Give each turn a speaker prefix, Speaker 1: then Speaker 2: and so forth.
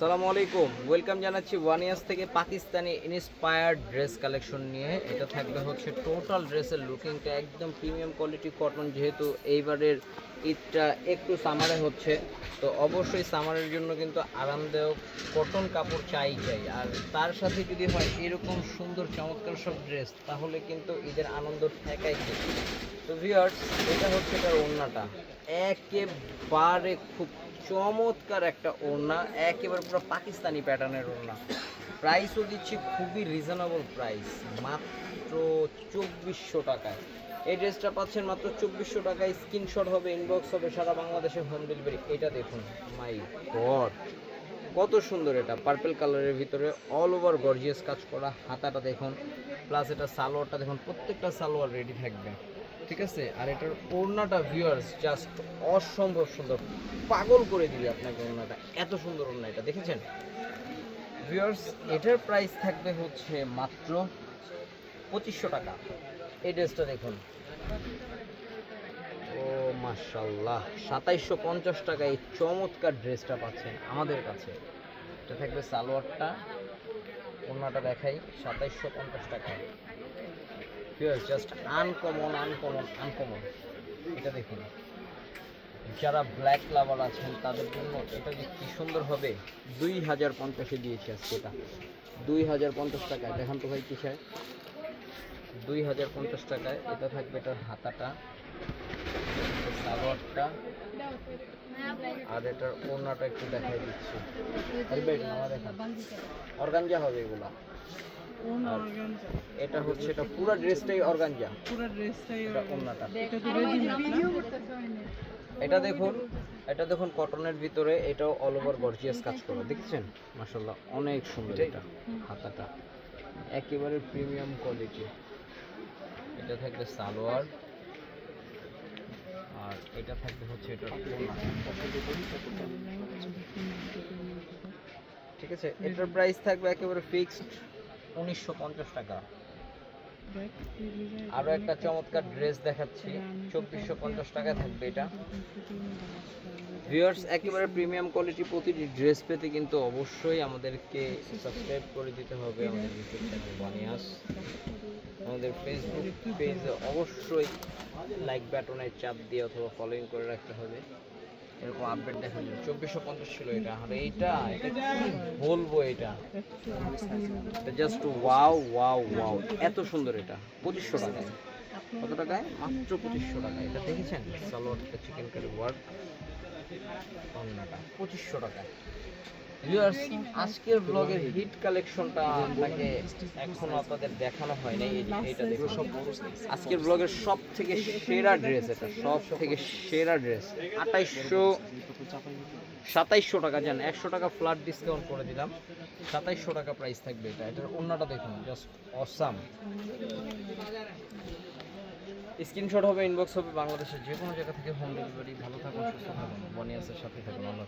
Speaker 1: সালামু আলাইকুম। ওয়েলকাম জানাচ্ছি ওয়ান ইয়ার্স থেকে পাকিস্তানি ইন্সপায়ার্ড ড্রেস কালেকশন নিয়ে। এটা থাকবে হচ্ছে টোটাল ড্রেসের লুকিংটা একদম প্রিমিয়াম কোয়ালিটি কটন যেহেতু এইবারের ঈদটা একটু সামারে হচ্ছে। তো অবশ্যই সামারের জন্য কিন্তু আরামদায়ক কটন কাপড় চাই চাই। আর তার সাথে যদি হয় এরকম সুন্দর চমৎকার সব ড্রেস তাহলে কিন্তু ঈদের আনন্দ ঠেকাই থাকে তো ভিউয়ার্স এটা হচ্ছে তার ওড়নাটা। একেবারে খুব চমৎকার একটা ওড়না, একেবারে পুরো পাকিস্তানি প্যাটার্নের ওড়না। প্রাইসও দিচ্ছি খুবই রিজনেবল প্রাইস মাত্র চব্বিশশো টাকায়। এই ড্রেসটা পাচ্ছেন মাত্র চব্বিশশো টাকায় স্ক্রিনশট হবে ইনবক্স হবে, সারা বাংলাদেশে হোম ডেলিভারি এটা দেখুন মাই গড কত সুন্দর এটা পার্পল কালারের ভিতরে অল ওভার গর্জিয়াস কাজ করা, হাতাটা দেখুন প্লাস এটা সালোয়ারটা দেখুন, প্রত্যেকটা সালোয়ার রেডি থাকবে। ঠিক আছে? আর এটার ওড়নাটা ভিউয়ার্স জাস্ট অসম্ভব সুন্দর। পাগল করে দিবে আপনাকে ওড়নাটা। এত সুন্দর ওড়না এটা, দেখেছেন? ভিউয়ার্স এটার প্রাইস থাকবে হচ্ছে মাত্র পঁচিশশো টাকা। এই ড্রেসটা দেখুন। ও মাশাল্লাহ সাতাইশশো পঞ্চাশ টাকায় এই চমৎকার ড্রেসটা পাচ্ছেন আমাদের কাছে। এটা থাকবে সালোয়ারটা। ওড়নাটা দেখাই, সাতাইশশো পঞ্চাশ টাকায়। Pure just uncommon uncommon uncommon এটা দেখুন। যারা ব্ল্যাক লাভার আছেন, তাদের জন্য এটা যে কি সুন্দর হবে, দুই হাজার পঞ্চাশে দিয়েছি আজকে এটা। দুই হাজার পঞ্চাশ টাকায়, দেখান তো ভাই কিসের? দুই হাজার পঞ্চাশ টাকায় এটা থাকবে এটার হাতাটা সালোয়ারটা আর এটার ওড়নাটা একটু দেখাই দিচ্ছি। অর্গানজা হবে এগুলা। এটা হচ্ছে এটা পুরো ড্রেসটাই অর্গানজা
Speaker 2: পুরো ড্রেসটাই
Speaker 1: এটা
Speaker 2: এটা
Speaker 1: দেখুন এটা দেখুন কটনের ভিতরে এটাও অল ওভার গর্জিয়াস কাজ করা। দেখেছেন? মাশাল্লাহ অনেক সুন্দর এটা হাতাটা। একেবারে প্রিমিয়াম কোয়ালিটি এটা থাকবে সালোয়ার। আর এটা থাকবে হচ্ছে এটা ঠিক আছে? এটার প্রাইস থাকবে একেবারে ফিক্সড উনিশশো পঞ্চাশ টাকা। আরও একটা চমৎকার ড্রেস দেখাচ্ছি। চব্বিশশো পঞ্চাশ টাকা থাকবে এটা। ভিউয়ার্স একেবারে প্রিমিয়াম কোয়ালিটি প্রতিটি ড্রেস পেতে কিন্তু অবশ্যই আমাদেরকে সাবস্ক্রাইব করে দিতে হবে আমাদের ইউটিউব চ্যানেল বানিয়াস আমাদের ফেসবুক পেজে অবশ্যই লাইক বাটনে চাপ দিয়ে অথবা ফলোইং করে রাখতে হবে। এরকম আপডেট দেখা যায়। চব্বিশশো পঞ্চাশ ছিল এটা। আর এইটা বলব এটা? জাস্ট ওয়াও ওয়াও ওয়াও এত সুন্দর এটা। পঁচিশশো টাকায়। কত টাকায়? মাত্র পঁচিশশো টাকা এটা দেখেছেন? সালোয়ারটা চিকেন কারি ওয়ার্ক অন্যটা। পঁচিশশো টাকায়। ভিউয়ার্স আজকের ব্লগের হিট কালেকশনটা আপনাকে এখনও আপনাদের দেখানো হয় নাই এইটা দেখুন। আজকের ব্লগের সব থেকে সেরা ড্রেস এটা সব থেকে সেরা ড্রেস আঠাইশশো সাতাইশশো টাকা, জান, একশো টাকা ফ্ল্যাট ডিসকাউন্ট করে দিলাম। সাতাইশশো টাকা প্রাইস থাকবে এটা। এটার অন্যটা দেখুন জাস্ট অসাম স্ক্রিনশট হবে ইনবক্স হবে, বাংলাদেশের যে কোনো জায়গা থেকে হোম ডেলিভারি ভালো থাকুন, সুস্থ থাকুন। বনিয়াসের সাথে থাকুন, আল্লাহ